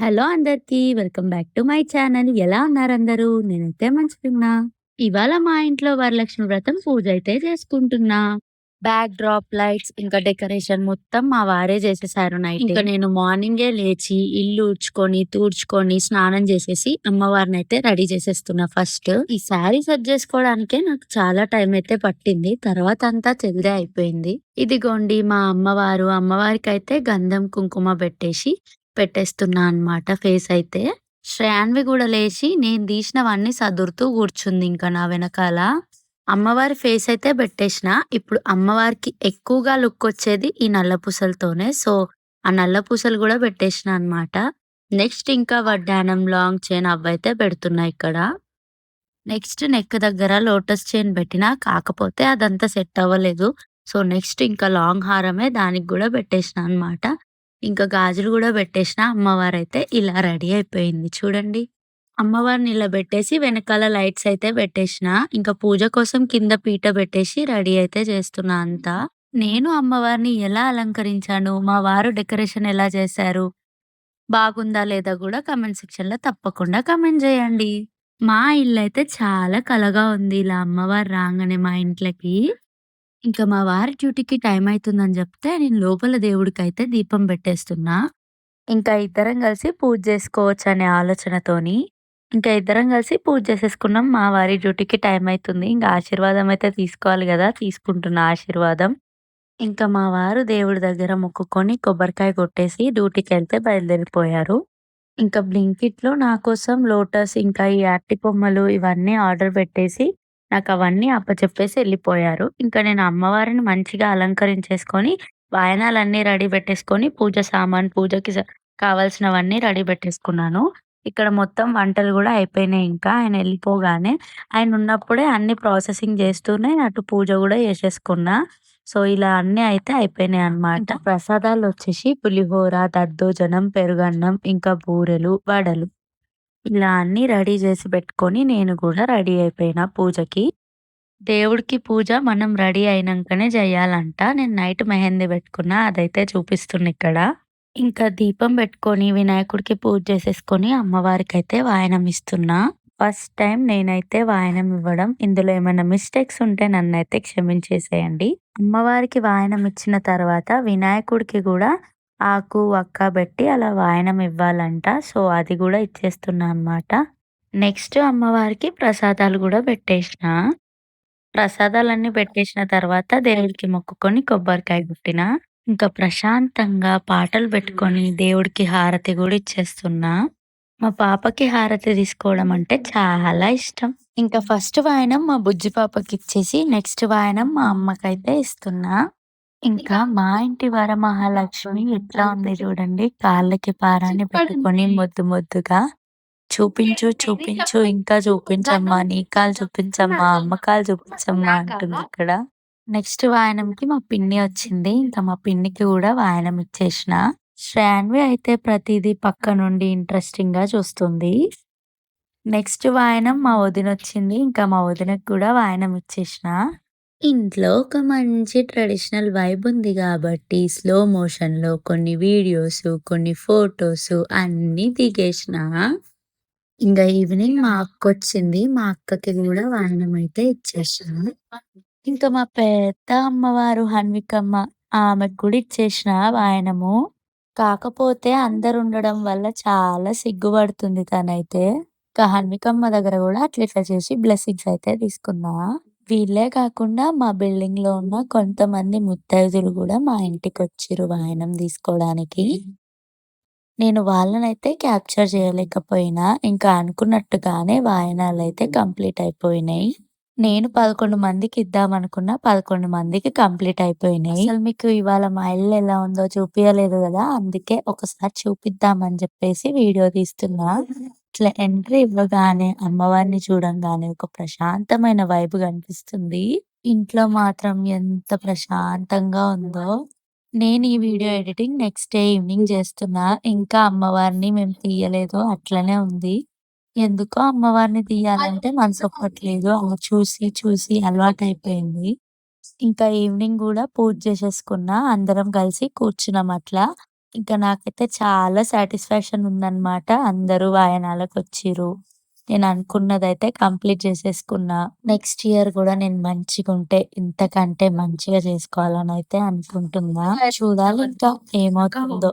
Hello అందరికీ. Welcome back to my channel. ఎలా ఉన్నారందరూ? నేనైతే మంచిగున్నా. ఇవాళ మా ఇంట్లో వరలక్ష్మి వ్రతం పూజైతే చేసుకుంటున్నా. బ్యాక్ డ్రాప్, లైట్స్ ఇంకా డెకరేషన్ మొత్తం మా వారే చేసేసారు నైటే. ఇంక నేను మార్నింగే లేచి ఇల్లు ఊడ్చుకొని, తూడ్చుకొని, స్నానం చేసేసి అమ్మవారినైతే రెడీ చేసేస్తున్నా ఫస్ట్. ఈ శారీ సెట్ చేసుకోవడానికే నాకు చాలా టైం అయితే పట్టింది. తర్వాత అంతా జల్దే అయిపోయింది. ఇదిగోండి మా అమ్మవారు. అమ్మవారికైతే గంధం, కుంకుమ పెట్టేసి పెట్టేస్తున్నా అనమాట ఫేస్ అయితే. శ్రాన్వి కూడా లేచి నేను తీసినవన్నీ సదురుతూ కూర్చుంది ఇంకా నా వెనకాల. అమ్మవారి ఫేస్ అయితే పెట్టేసిన. ఇప్పుడు అమ్మవారికి ఎక్కువగా లుక్ వచ్చేది ఈ నల్ల పూసలతోనే. సో, ఆ నల్ల పూసలు కూడా పెట్టేసిన అనమాట నెక్స్ట్ ఇంకా వడ్డానం, లాంగ్ చైన్ అవైతే పెడుతున్నా ఇక్కడ. నెక్స్ట్ నెక్ దగ్గర లోటస్ చైన్ పెట్టినా. కాకపోతే అదంతా సెట్ అవ్వలేదు. సో, నెక్స్ట్ ఇంకా లాంగ్ హారమే దానికి కూడా పెట్టేసిన అనమాట ఇంకా గాజులు కూడా పెట్టేసిన. అమ్మవారైతే ఇలా రెడీ అయిపోయింది చూడండి. అమ్మవారిని ఇలా పెట్టేసి వెనకాల లైట్స్ అయితే పెట్టేసిన. ఇంకా పూజ కోసం కింద పీట పెట్టేసి రెడీ అయితే చేస్తున్నా అంతా. నేను అమ్మవారిని ఎలా అలంకరించాను? మా వారు డెకరేషన్ ఎలా చేశారు? బాగుందా లేదా కూడా కమెంట్ సెక్షన్‌లో తప్పకుండా కమెంట్ చేయండి. మా ఇల్లు అయితే చాలా కళగా ఉంది. ఇలా అమ్మవారు రాగానే మా ఇంట్లోకి. ఇంకా మా వారి డ్యూటీకి టైం అయితుందని చెప్తే నేను లోపల దేవుడికైతే దీపం పెట్టేస్తున్నా. ఇంకా ఇద్దరం కలిసి పూజ చేసుకోవచ్చనే ఆలోచనతోని ఇంకా ఇద్దరం కలిసి పూజ చేసేసుకున్నాం. మా వారి డ్యూటీకి టైం అయితుంది. ఇంకా ఆశీర్వాదం అయితే తీసుకోవాలి గదా! తీసుకుంటున్నా ఆశీర్వాదం. ఇంకా మా వారు దేవుడి దగ్గర మొక్కుకొని కొబ్బరికాయ కొట్టేసి డ్యూటీకెళ్తే బయలుదేరిపోయారు. ఇంకా బ్లింకిట్‌లో నా కోసం లోటస్ ఇంకా ఈ అరటి బొమ్మలు ఇవన్నీ ఆర్డర్ నాకు అవన్నీ అప్పచెప్పేసి వెళ్ళిపోయారు ఇంకా నేను అమ్మవారిని మంచిగా అలంకరించేసుకొని వాయనాలన్నీ రెడీ పెట్టేసుకొని పూజ సామాను పూజకి స కావాల్సినవన్నీ రెడీ పెట్టేసుకున్నాను. ఇక్కడ మొత్తం వంటలు గూడా అయిపోయినాయి ఇంకా. ఆయన ఎళ్ళిపోగానే ఆయన ఉన్నప్పుడే అన్ని ప్రాసెసింగ్ చేస్తూనే అటు పూజ గూడా చేసేసుకున్నా. సో, ఇలా అన్నీ అయితే అయిపోయినాయి అన్నమాట. ప్రసాదాలొచ్చేసి పులిహోర, దద్దోజనం, పెరుగన్నం, ఇంకా బూరెలు, వడలు. ఇలా అన్నీ రెడీ చేసి పెట్టుకొని నేను కూడా రెడీ అయిపోయినా పూజకి. దేవుడికి పూజ మనం రెడీ అయినంకనే చేయాలంట. నేను నైట్ మెహందీ పెట్టుకున్నా. అదైతే చూపిస్తున్నా ఇక్కడ. ఇంకా దీపం పెట్టుకొని వినాయకుడికి పూజ చేసేసుకొని అమ్మవారికైతే వాయనం ఇస్తున్నా. ఫస్ట్ టైం నేనైతే వాయనం ఇవ్వడం. ఇందులో ఏమైనా మిస్టేక్స్ ఉంటే నన్నైతే క్షమించేసేయండి. అమ్మవారికి వాయనం ఇచ్చిన తర్వాత వినాయకుడికి కూడా ఆకు, వక్క పెట్టి అలా వాయనం ఇవ్వాలంట. సో, అది కూడా ఇచ్చేస్తున్నా అన్నమాట. నెక్స్ట్ అమ్మవారికి ప్రసాదాలు కూడా పెట్టేసిన. ప్రసాదాలన్నీ పెట్టేసిన తర్వాత దేవుడికి మొక్కుకొని కొబ్బరికాయ కొట్టినా. ఇంకా ప్రశాంతంగా పాటలు పెట్టుకొని దేవుడికి హారతి కూడా ఇచ్చేస్తున్నా. మా పాపకి హారతి తీసుకోవడం అంటే చాలా ఇష్టం. ఇంకా ఫస్ట్ వాయనం మా బుజ్జి పాపకి ఇచ్చేసి నెక్స్ట్ వాయనం మా అమ్మకైతే ఇస్తున్నా. ఇంకా మా ఇంటి వరమహాలక్ష్మి ఎట్లా ఉంది చూడండి. కాళ్ళకి పారాణి పెట్టుకొని ముద్దు ముద్దుగా చూపించు, చూపించు ఇంకా చూపించమ్మా. నీ కాలు చూపించమ్మా. అమ్మ కాలు చూపించమ్మా అంటుంది ఇక్కడ. నెక్స్ట్ వాయనంకి మా పిన్ని వచ్చింది. ఇంకా మా పిన్నికి గూడా వాయనం ఇచ్చేసిన. శ్రాన్వి అయితే ప్రతీదీ పక్క నుండి ఇంట్రెస్టింగ్‌గా చూస్తుంది. నెక్స్ట్ వాయనం మా వదినొచ్చింది. ఇంకా మా వదినకి కూడా వాయనం ఇచ్చేసిన. ఇంట్లో ఒక మంచి ట్రెడిషనల్ వైబ్ ఉంది కాబట్టి స్లో మోషన్‌లో కొన్ని వీడియోస్, కొన్ని ఫోటోస్ అన్నీ దిగేసిన. ఇంగ ఈవినింగ్ మా అక్కొచ్చింది. మా అక్కకి గూడా వాయనం అయితే ఇచ్చేసిన. ఇంకా మా పెద్ద అమ్మవారు హన్వికమ్మ ఆమెకు కూడా ఇచ్చేసిన వాయనము. కాకపోతే అందరుండడం వల్ల చాలా సిగ్గుపడుతుంది తనైతే. ఇంకా హన్వికమ్మ దగ్గర గూడా అట్లా ఇట్లా చేసి బ్లెస్సింగ్స్ అయితే తీసుకున్నా. వీళ్ళే కాకుండా మా బిల్డింగ్‌లో ఉన్న కొంతమంది ముత్తైదులు గూడా మా ఇంటికొచ్చిర్రు వాయనం తీసుకోవడానికి. నేను వాళ్ళనైతే క్యాప్చర్ చేయలేకపోయినా. ఇంకా అనుకున్నట్టుగానే వాయనాలైతే కంప్లీట్ అయిపోయినాయి. నేను 11 మందికి ఇద్దామనుకున్న 11 మందికి కంప్లీట్ అయిపోయినాయి. అసలు మీకు ఇవాళ మా ఇల్లు ఎలా ఉందో చూపియలేదు గదా! అందుకే ఒకసారి చూపిద్దామని చెప్పేసి వీడియో తీస్తున్నా. ఇట్లా ఎంట్రీ ఇవ్వగానే అమ్మవారిని చూడంగానే ఒక ప్రశాంతమైన వైబ్ కనిపిస్తుంది. ఇంట్లో మాత్రం ఎంత ప్రశాంతంగా ఉందో. నేను ఈ video editing next day evening చేస్తున్నా. ఇంకా అమ్మవారిని మేము తీయలేదు. అట్లనే ఉంది. ఎందుకో అమ్మవారిని తీయాలంటే మనసొప్పట్లేదు. అలా చూసి చూసి అలవాటైపోయింది ఇంకా ఈవినింగ్ కూడా పూజ చేసేసుకున్నా. అందరం కలిసి కూర్చున్నాం అట్లా. ఇంకా నాకైతే చాలా సాటిస్ఫాక్షన్ ఉందన్నమాట. అందరూ వాయనాలకొచ్చిర్రు. నేను అనుకున్నదైతే కంప్లీట్ చేసేసుకున్నా. నెక్స్ట్ ఇయర్ గూడా నేను మంచిగుంటే ఇంతకంటే మంచిగా చేసుకోవాలనైతే అనుకుంటున్నా. చూడాలి ఇంకా ఏమవుతుందో.